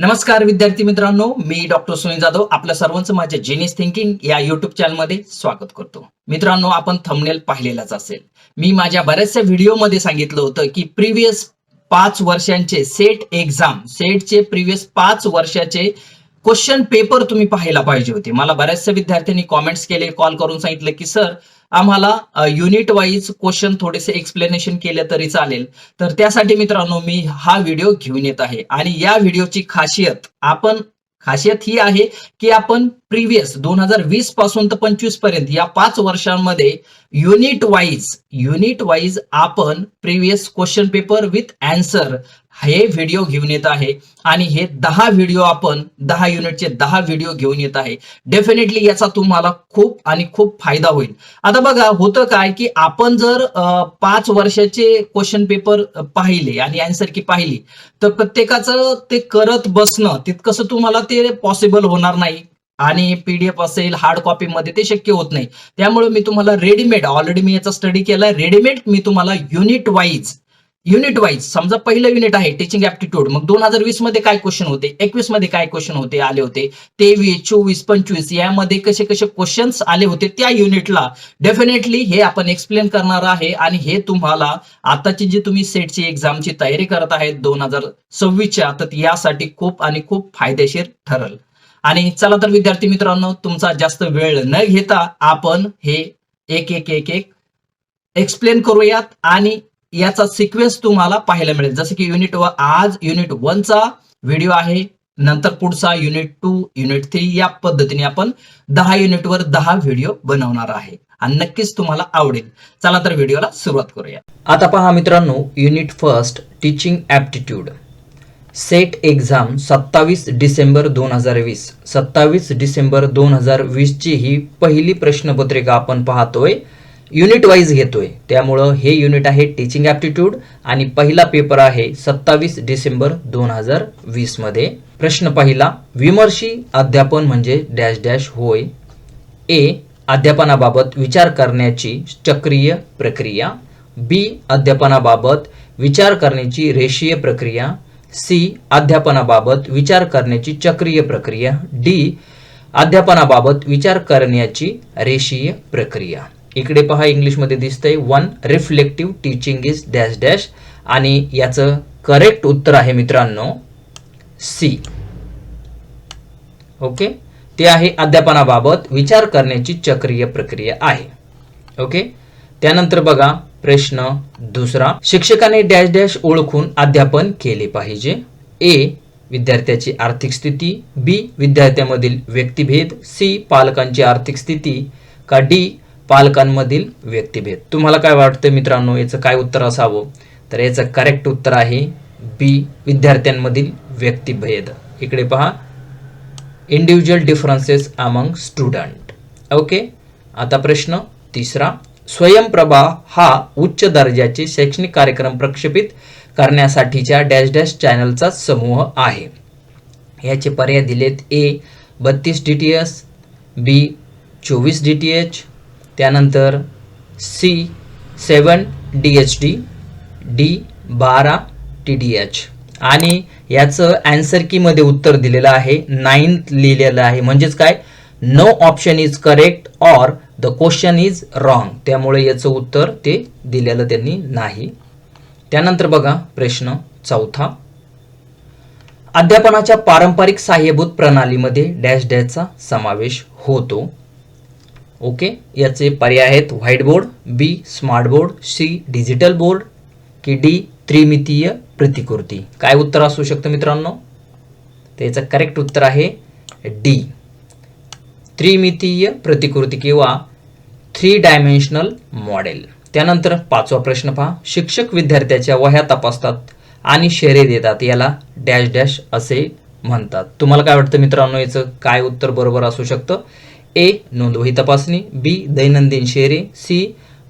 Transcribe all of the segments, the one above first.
नमस्कार विद्यार्थी मित्रांनो. मी डॉक्टर सुनील जाधव. आपल्या सर्वांचं माझ्या जेनियस थिंकिंग या युट्यूब चॅनलमध्ये स्वागत करतो. मित्रांनो आपण थंबनेल पाहिलेलाच असेल. मी माझ्या बऱ्याचशा व्हिडिओमध्ये सांगितलं होतं की प्रिव्हियस पाच वर्षांचे सेट एक्झाम सेटचे प्रिव्हियस पाच वर्षाचे क्वेश्चन पेपर तुम्ही पाहायला पाहिजे होते. मला बऱ्याचशा विद्यार्थ्यांनी कॉमेंट्स केले कॉल करून सांगितलं की सर आम्हाला युनिट वाईज क्वेश्चन थोडेसे एक्सप्लेनेशन केले तरी चालेल. तर त्यासाठी मित्रांनो मी हा व्हिडिओ घेऊन येत आहे. आणि या व्हिडिओची खासियत आपण खासियत ही आहे की आपण प्रिव्हियस दोन हजार वीसपासून तर पंचवीसपर्यंत या पाच वर्षांमध्ये युनिट वाईज युनिट वाईज आपण previous question paper with answer हे व्हिडिओ घेऊन येत आहे. आणि हे दहा व्हिडिओ आपण दहा युनिटचे दहा व्हिडिओ घेऊन येत आहे. डेफिनेटली याचा तुम्हाला खूप आणि खूप फायदा होईल. आता बघा होतं काय की आपण जर पाच वर्षाचे क्वेश्चन पेपर पाहिले आणि अँसर की पाहिली तर प्रत्येकाचं ते करत बसणं तितकंसं तुम्हाला ते पॉसिबल होणार नाही. आणि पीडीएफ असेल हार्ड कॉपी मध्ये ते शक्य होत नाही. त्यामुळे मी तुम्हाला रेडीमेड ऑलरेडी मी याचा स्टडी केला रेडीमेड मी तुम्हाला युनिट वाईज युनिट वाईज समजा पहिलं युनिट आहे टीचिंग ऍप्टिट्यूड मग दोन हजार वीसमध्ये काय क्वेश्चन होते? एकवीसमध्ये काय क्वेश्चन होते आले होते? तेवीस चोवीस पंचवीस यामध्ये कसे कसे क्वेश्चन्स आले होते त्या युनिटला डेफिनेटली हे आपण एक्सप्लेन करणार आहे आणि हे तुम्हाला आताची जी तुम्ही सेटची एक्झामची तयारी करत आहेत दोन हजार सव्वीसच्या तर यासाठी खूप आणि खूप फायदेशीर ठरल. आणि चला तर विद्यार्थी मित्रांनो तुमचा जास्त वेळ न घेता आपण हे एक एक एक एक एक्सप्लेन करूयात आणि याचा सिक्वेन्स तुम्हाला पाहायला मिळेल. जसं की युनिट व आज युनिट वनचा व्हिडिओ आहे. नंतर पुढचा युनिट टू युनिट थ्री या पद्धतीने आपण दहा युनिटवर दहा व्हिडिओ बनवणार आहे. आणि नक्कीच तुम्हाला आवडेल. चला तर व्हिडिओला सुरुवात करूया. आता पहा मित्रांनो unit first teaching aptitude SET exam सत्तावीस डिसेंबर दोन हजार वीस. सत्तावीस डिसेंबर दोन हजार वीसची ही पहिली प्रश्नपत्रिका आपण पाहतोय. युनिट वाईज घेतोय. त्यामुळं हे युनिट आहे टीचिंग ॲप्टिट्यूड आणि पहिला पेपर आहे सत्तावीस डिसेंबर दोन हजार वीसमध्ये प्रश्न पहिला विमर्शी अध्यापन म्हणजे डॅश डॅश होय. ए अध्यापनाबाबत विचार करण्याची चक्रीय प्रक्रिया. बी अध्यापनाबाबत विचार करण्याची रेषीय प्रक्रिया. सी अध्यापनाबाबत विचार करण्याची चक्रीय प्रक्रिया. डी अध्यापनाबाबत विचार करण्याची रेषीय प्रक्रिया. इकडे पहा इंग्लिशमध्ये दिसतंय one reflective teaching is dash dash आणि याचं करेक्ट उत्तर आहे मित्रांनो सी ओके ते आहे अध्यापनाबाबत विचार करण्याची चक्रीय प्रक्रिया आहे. ओके त्यानंतर बघा प्रश्न दुसरा. शिक्षकाने डॅश डॅश ओळखून अध्यापन केले पाहिजे. ए विद्यार्थ्याची आर्थिक स्थिती. बी विद्यार्थ्यामधील व्यक्तिभेद. सी पालकांची आर्थिक स्थिती. का डी पालकांमधील व्यक्तिभेद. तुम्हाला काय वाटतं मित्रांनो? याचं काय उत्तर असावं? तर याचं करेक्ट उत्तर आहे बी विद्यार्थ्यांमधील व्यक्तिभेद. इकडे पहा. Individual differences among student okay आता प्रश्न तिसरा. स्वयंप्रभा हा उच्च दर्जाचे शैक्षणिक कार्यक्रम प्रक्षेपित करण्यासाठीच्या डॅश डॅश चॅनलचा समूह आहे. याचे पर्याय दिलेत ए बत्तीस डी टी एस बी चोवीस डी टी एच त्यानंतर C seven D H D D बारा टी डी एच आणि याचं अँसर कीमध्ये उत्तर दिलेलं आहे नाईन्थ लिहिलेलं आहे. म्हणजेच काय? No option is correct or the question is wrong त्यामुळे याचं उत्तर ते दिलेलं त्यांनी नाही. त्यानंतर बघा प्रश्न चौथा. अध्यापनाच्या पारंपरिक सहाय्यभूत प्रणालीमध्ये डॅश डॅशचा समावेश होतो. ओके? याचे पर्याय आहेत white board B smart board C digital board की डी त्रिमितीय प्रतिकृती. काय उत्तर असू शकतं मित्रांनो? तर याचं करेक्ट उत्तर आहे डी. त्रिमितीय प्रतिकृती किंवा थ्री डायमेन्शनल मॉडेल. त्यानंतर पाचवा प्रश्न पहा. शिक्षक विद्यार्थ्याच्या वह्या तपासतात आणि शेरे देतात याला डॅश डॅश असे म्हणतात. तुम्हाला काय वाटतं मित्रांनो याचं? काय उत्तर बरोबर असू शकतं? ए नोंदवही तपासणी. बी दैनंदिन शेरे सी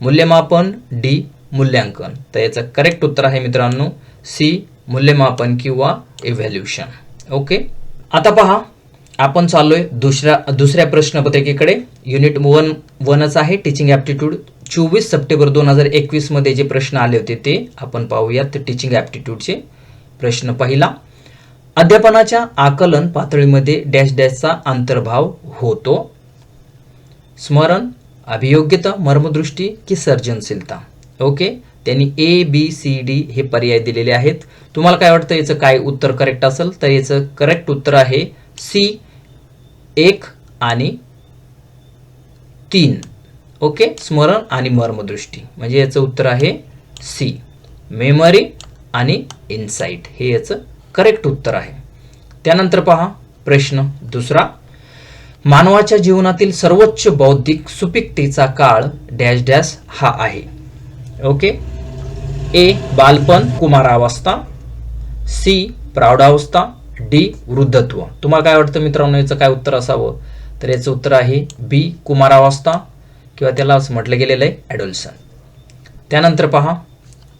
मूल्यमापन. डी मूल्यांकन. तर याचं करेक्ट उत्तर आहे मित्रांनो सी मूल्यमापन किंवा इव्हॅल्युशन ओके आता पहा आपण चाललोय दुसऱ्या दुसऱ्या प्रश्नपत्रिकेकडे. युनिट वन वनच आहे टीचिंग ॲप्टिट्यूड चोवीस सप्टेंबर दोन हजार एकवीसमध्ये जे प्रश्न आले होते ते आपण पाहूयात टीचिंग ॲप्टिट्यूडचे प्रश्न पहिला. अध्यापनाच्या आकलन पातळीमध्ये डॅश डॅशचा अंतर्भाव होतो. स्मरण अभियोग्यता मर्मदृष्टी की सर्जनशीलता. ओके त्यांनी ए बी सी डी हे पर्याय दिलेले आहेत. तुम्हाला काय वाटतं? याचं काय उत्तर करेक्ट असेल? तर याचं करेक्ट उत्तर आहे सी एक आणि तीन. ओके स्मरण आणि मर्मदृष्टी. म्हणजे याचं उत्तर आहे सी मेमरी आणि इन्साईट हे याचं करेक्ट उत्तर आहे. त्यानंतर पहा प्रश्न दुसरा. मानवाच्या जीवनातील सर्वोच्च बौद्धिक सुपिकतेचा काळ डॅश डॅश हा आहे. ओके? ए बालपण कुमारावस्था. सी प्रौढावस्था. डी वृद्धत्व. तुम्हाला काय वाटतं मित्रांनो याचं काय उत्तर असावं? तर याचं उत्तर आहे बी कुमारावस्था किंवा त्याला असं म्हटलं गेलेलं आहे ॲडोल्सन. त्यानंतर पहा.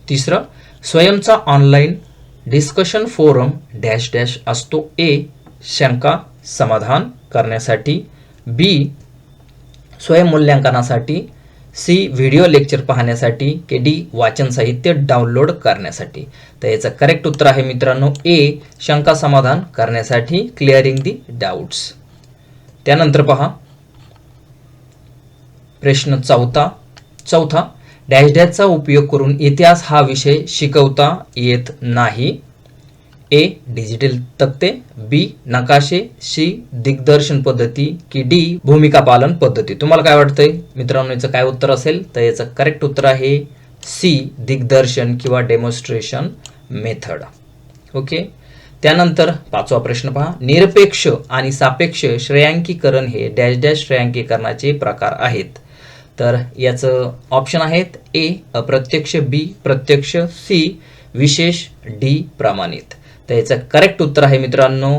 तिसरं स्वयंचा online discussion forum dash dash असतो. ए शंका समाधान. करण्यासाठी बी स्वयंमूल्यांकनासाठी सी व्हिडिओ लेक्चर पाहण्यासाठी के डी वाचन साहित्य डाउनलोड करण्यासाठी. तर याचं करेक्ट उत्तर आहे मित्रांनो ए शंका समाधान करण्यासाठी क्लिअरिंग दी डाऊट्स त्यानंतर पहा. प्रश्न चौथा चौथा डॅश डॅशचा उपयोग करून इतिहास हा विषय शिकवता येत नाही. ए डिजिटल तक्ते बी नकाशे सी दिग्दर्शन पद्धती की डी भूमिका पालन पद्धती. तुम्हाला काय वाटतंय? मित्रांनो याचं काय उत्तर असेल? तर याचं करेक्ट उत्तर आहे सी दिग्दर्शन किंवा डेमॉन्स्ट्रेशन मेथड ओके त्यानंतर पाचवा प्रश्न पहा. निरपेक्ष आणि सापेक्ष श्रेयांकीकरण हे डॅश डॅश श्रेयांकीकरणाचे प्रकार आहेत. तर याचं ऑप्शन आहेत ए अप्रत्यक्ष बी प्रत्यक्ष सी विशेष डी प्रमाणित. तर याचं करेक्ट उत्तर आहे मित्रांनो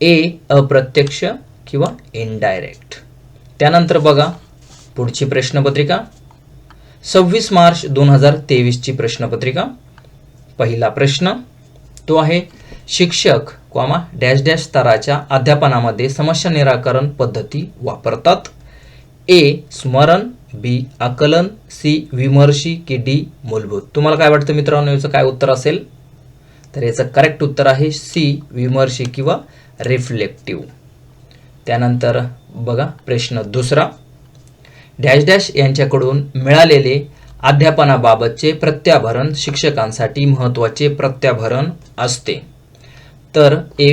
ए अप्रत्यक्ष किंवा इनडायरेक्ट त्यानंतर बघा पुढची प्रश्नपत्रिका. सव्वीस मार्च दोन हजार तेवीसची प्रश्नपत्रिका. पहिला प्रश्न तो आहे शिक्षक क्वामा डॅश डॅश स्तराच्या अध्यापनामध्ये समस्या निराकरण पद्धती वापरतात. ए स्मरण बी आकलन सी विमर्शी की डी मूलभूत. तुम्हाला काय वाटतं मित्रांनो? याचं काय उत्तर असेल? तर याचं करेक्ट उत्तर आहे सी विमर्शी किंवा रिफ्लेक्टिव्ह त्यानंतर बघा प्रश्न दुसरा. डॅश डॅश यांच्याकडून मिळालेले अध्यापनाबाबतचे प्रत्याभरण शिक्षकांसाठी महत्त्वाचे प्रत्याभरण असते. तर ए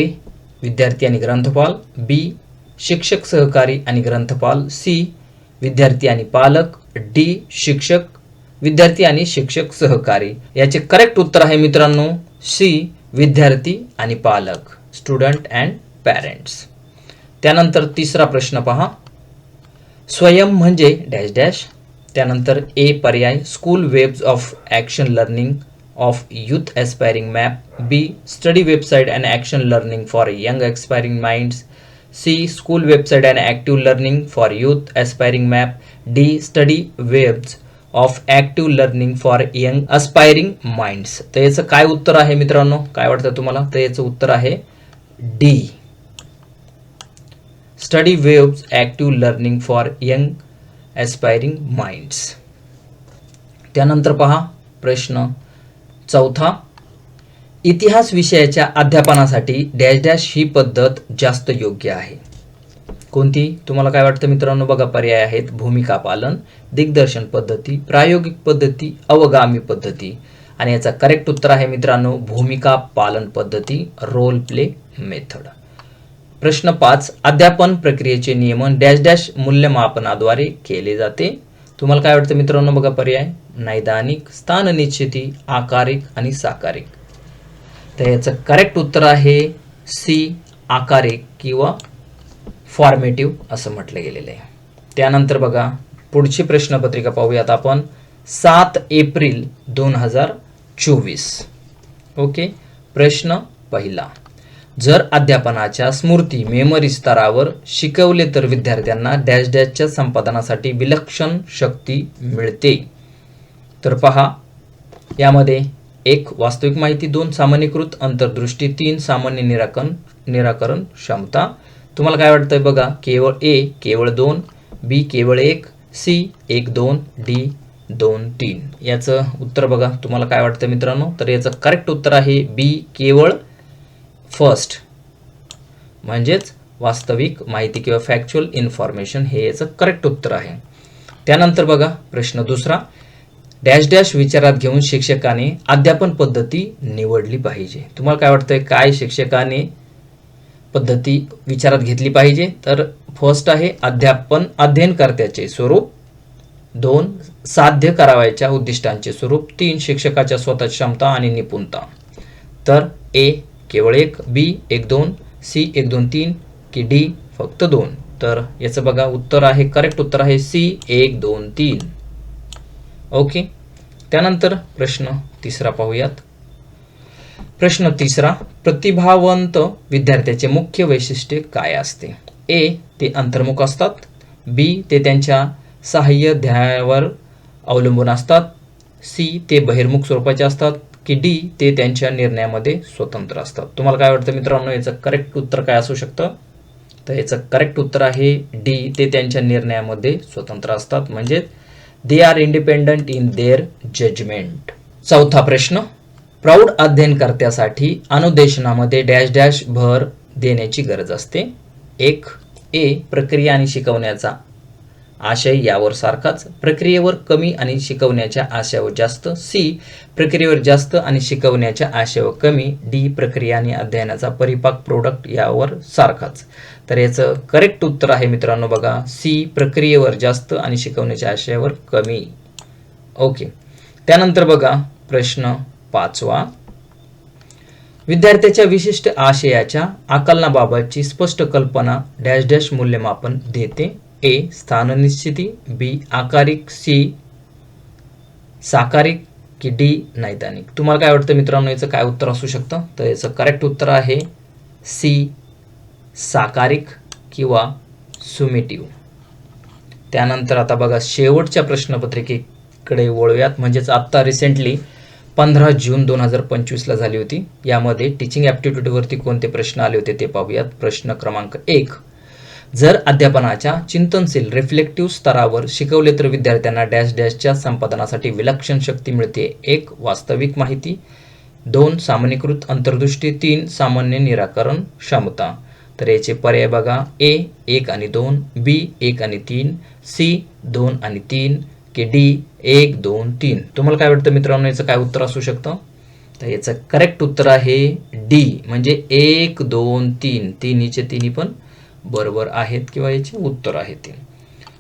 विद्यार्थी आणि ग्रंथपाल बी शिक्षक सहकारी आणि ग्रंथपाल सी विद्यार्थी आणि पालक डी शिक्षक विद्यार्थी आणि शिक्षक सहकारी. याचे करेक्ट उत्तर आहे मित्रांनो. सी विद्यार्थी आणि पालक स्टुडंट अँड पॅरेंट्स. त्यानंतर तिसरा प्रश्न पहा. स्वयं म्हणजे डॅश डॅश. त्यानंतर ए पर्याय school webs of action learning of youth aspiring map. B study website and action learning for young expiring minds. C school website and active learning for youth aspiring map. D study webs of active learning for young aspiring minds तर याचं काय उत्तर आहे मित्रांनो? काय वाटतं तुम्हाला? तर याचं उत्तर आहे D study waves active learning for young aspiring minds त्यानंतर पहा प्रश्न चौथा. इतिहास विषयाच्या अध्यापनासाठी डॅश डॅश ही पद्धत जास्त योग्य आहे. कोणती? तुम्हाला काय वाटतं मित्रांनो? बघा पर्याय आहेत. भूमिका पालन दिग्दर्शन पद्धती प्रायोगिक पद्धती अवगामी पद्धती. आणि याचा करेक्ट उत्तर आहे मित्रांनो भूमिका पालन पद्धती रोल प्ले मेथड प्रश्न पाच अध्यापन प्रक्रियेचे नियमन डॅश डॅश मूल्यमापनाद्वारे केले जाते. तुम्हाला काय वाटतं मित्रांनो? बघा पर्याय. नैदानिक स्थान निश्चिती आकारिक आणि साकारिक. तर याचं करेक्ट उत्तर आहे सी आकारिक किंवा फॉर्मेटिव्ह असं म्हटलं गेलेलं आहे. त्यानंतर बघा पुढची प्रश्नपत्रिका पाहूयात आपण. सात एप्रिल दोन हजार चोवीस. ओके? प्रश्न पहिला. जर अध्यापनाच्या स्मृती मेमरी स्तरावर शिकवले तर विद्यार्थ्यांना डॅश डॅशच्या संपादनासाठी विलक्षण शक्ती मिळते. तर पहा यामध्ये एक वास्तविक माहिती दोन सामान्यीकृत अंतर्दृष्टी तीन सामान्य निराकरण निराकरण क्षमता तुम्हाला काय वाटतंय बघा? केवळ ए केवळ दोन बी केवळ एक सी एक दोन डी दोन तीन. याचं उत्तर बघा. तुम्हाला काय वाटतं मित्रांनो? तर याचं करेक्ट उत्तर आहे बी केवळ फर्स्ट म्हणजेच वास्तविक माहिती किंवा फॅक्च्युअल इन्फॉर्मेशन हे याचं करेक्ट उत्तर आहे. त्यानंतर बघा प्रश्न दुसरा. डॅश डॅश विचारात घेऊन शिक्षकाने अध्यापन पद्धती निवडली पाहिजे. तुम्हाला काय वाटतंय? काय शिक्षकाने पद्धती विचारात घेतली पाहिजे. तर फर्स्ट आहे अध्यापन अध्ययनकर्त्याचे स्वरूप. दोन साध्य करावयाच्या उद्दिष्टांचे स्वरूप. तीन शिक्षकाच्या स्वतःची क्षमता आणि निपुणता. तर ए केवळ एक. बी एक दोन. सी एक दोन तीन. की डी फक्त दोन. तर याचं बघा उत्तर आहे करेक्ट उत्तर आहे सी एक दोन तीन. ओके? त्यानंतर प्रश्न तिसरा पाहूयात. प्रश्न तिसरा प्रतिभावंत विद्यार्थ्याचे मुख्य वैशिष्ट्य काय असते? ए ते अंतर्मुख असतात. बी ते त्यांच्या सहाय्य ध्यायावर अवलंबून असतात. सी ते बहिर्मुख स्वरूपाचे असतात. की डी ते त्यांच्या निर्णयामध्ये स्वतंत्र असतात. तुम्हाला काय वाटतं मित्रांनो याचं करेक्ट उत्तर काय असू शकतं? तर याचं करेक्ट उत्तर आहे डी ते त्यांच्या निर्णयामध्ये स्वतंत्र असतात. म्हणजे they are independent in their judgement चौथा प्रश्न प्रौढ अध्ययनकर्त्यासाठी अनुदेशनामध्ये डॅश डॅश भर देण्याची गरज असते. एक ए प्रक्रिया आणि शिकवण्याचा आशय यावर सारखाच. प्रक्रियेवर कमी आणि शिकवण्याच्या आशयावर जास्त. सी प्रक्रियेवर जास्त आणि शिकवण्याच्या आशयावर कमी. डी प्रक्रिया आणि अध्ययनाचा परिपाक प्रोडक्ट यावर सारखाच. तर याचं करेक्ट उत्तर आहे मित्रांनो बघा. सी प्रक्रियेवर जास्त आणि शिकवण्याच्या आशयावर कमी. ओके. त्यानंतर बघा प्रश्न पाचवा. विद्यार्थ्याच्या विशिष्ट आशयाच्या आकलनाबाबतची स्पष्ट कल्पना डॅश डॅश मूल्यमापन देते. ए. स्थाननिश्चिती. बी. आकारिक. सी. साकारिक. की डी. नैदानिक. तुम्हाला काय वाटतं मित्रांनो याचं काय उत्तर असू शकतं? तर याचं करेक्ट उत्तर आहे सी. साकारिक किंवा सुमेटिव्ह त्यानंतर आता बघा शेवटच्या प्रश्नपत्रिकेकडे वळूयात. म्हणजेच आत्ता रिसेंटली पंधरा जून दोन हजार पंचवीसला झाली होती. यामध्ये टीचिंग ॲप्टिट्यूडवरती कोणते प्रश्न आले होते ते पाहूयात. प्रश्न क्रमांक एक. जर अध्यापनाच्या चिंतनशील रिफ्लेक्टिव्ह स्तरावर शिकवले तर विद्यार्थ्यांना डॅश डॅशच्या संपादनासाठी विलक्षण शक्ती मिळते. एक वास्तविक माहिती. दोन सामान्यीकृत अंतर्दृष्टी. तीन सामान्य निराकरण क्षमता. तर याचे पर्याय बघा. ए एक आणि दोन. बी एक आणि तीन. सी दोन आणि तीन. के डी एक दोन तीन. तुम्हाला काय वाटतं मित्रांनो याचं काय उत्तर असू शकतं? तर याचं करेक्ट उत्तर आहे डी म्हणजे एक दोन तीन. तिन्हीचे तिन्ही पण बरोबर आहेत किंवा याचे उत्तर आहे ते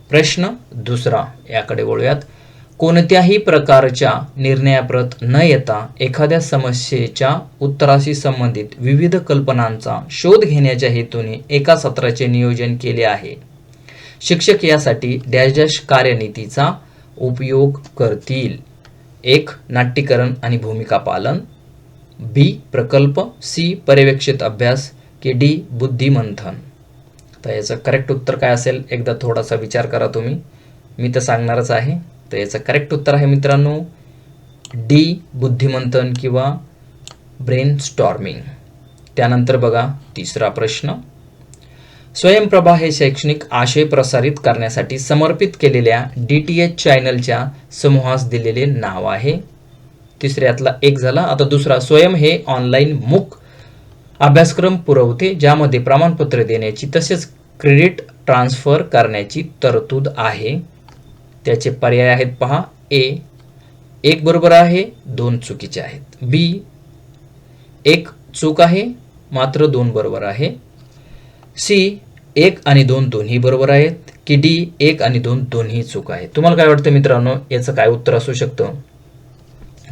प्रश्न दुसरा. याकडे वळूयात. कोणत्याही प्रकारच्या निर्णयाप्रत न येता एखाद्या समस्येच्या उत्तराशी संबंधित विविध कल्पनांचा शोध घेण्याच्या हेतूने एका सत्राचे नियोजन केले आहे. शिक्षक यासाठी डॅश डॅश कार्यनीतीचा उपयोग करतील. एक नाट्यकरण आणि भूमिका पालन. बी प्रकल्प. सी पर्यवेक्षित अभ्यास. की डी बुद्धिमंथन. तर याचं करेक्ट उत्तर काय असेल? एकदा थोडासा विचार करा तुम्ही. मी तर सांगणारच आहे. तर याचं करेक्ट उत्तर आहे मित्रांनो डी बुद्धिमंथन किंवा ब्रेन स्टॉर्मिंग त्यानंतर बघा तिसरा प्रश्न. स्वयंप्रभा हे शैक्षणिक आशय प्रसारित करण्यासाठी समर्पित केलेल्या डी टी एच चॅनलच्या समूहास दिलेले नाव आहे. तिसऱ्यातला एक झाला. आता दुसरा स्वयं हे ऑनलाईन मूक अभ्यासक्रम पुरवते ज्यामध्ये प्रमाणपत्र देण्याची तसेच क्रेडिट ट्रान्सफर करण्याची तरतूद आहे. त्याचे पर्याय आहेत पहा. ए एक बरोबर आहे दोन चुकीचे आहेत. बी एक चूक आहे मात्र दोन बरोबर आहे. सी एक आणि दोन दोन्ही बरोबर आहेत की डी एक आणि दोन दोन्ही चूक आहेत? तुम्हाला काय वाटतं मित्रांनो? याचं काय उत्तर असू शकतं?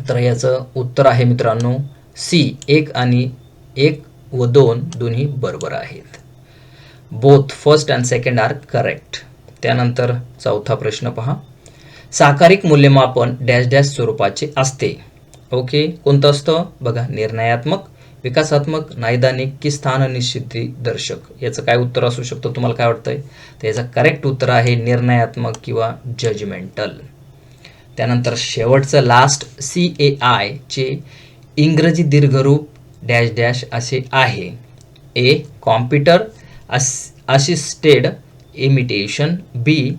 तर याचं उत्तर आहे मित्रांनो सी एक आणि एक व दोन दोन्ही बरोबर आहेत. Both first and second are correct त्यानंतर चौथा प्रश्न पहा. साकारिक मूल्यमापन डॅश डॅश स्वरूपाचे असते. ओके? कोणतं असतं? बघा निर्णयात्मक विकासात्मक नायदानिक की स्थान निश्चिती दर्शक? याचं काय उत्तर असू शकतं? तुम्हाला काय वाटतंय? तर याचं करेक्ट उत्तर आहे निर्णयात्मक किंवा जजमेंटल त्यानंतर शेवटचं लास्ट सी ए आयचे इंग्रजी दीर्घरूप डॅश डॅश असे आहे. A computer as assisted imitation B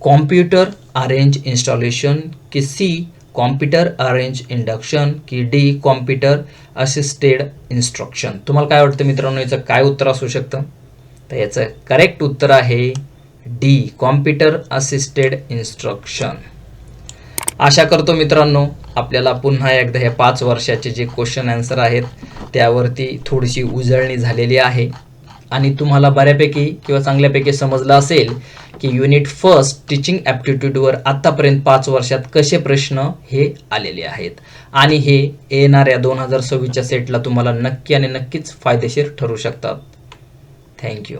computer arrange installation की सी कॉम्प्युटर अरेंज इंडक्शन की डी कॉम्प्युटर असिस्टेड इन्स्ट्रक्शन तुम्हाला काय वाटतं मित्रांनो याचं काय उत्तर असू शकतं? तर याचं करेक्ट उत्तर आहे डी कॉम्प्युटर असिस्टेड इन्स्ट्रक्शन आशा करतो मित्रांनो आपल्याला पुन्हा एकदा हे पाच वर्षाचे जे क्वेश्चन आन्सर आहेत त्यावरती थोडीशी उजळणी झालेली आहे. आणि तुम्हाला बऱ्यापैकी किंवा चांगल्यापैकी समजलं असेल की युनिट फर्स्ट टीचिंग ॲप्टिट्यूडवर आत्तापर्यंत पाच वर्षात कसे प्रश्न हे आलेले आहेत. आणि हे येणाऱ्या दोन हजार सव्वीसच्या सेटला तुम्हाला नक्की आणि नक्कीच फायदेशीर ठरू शकतात. थँक्यू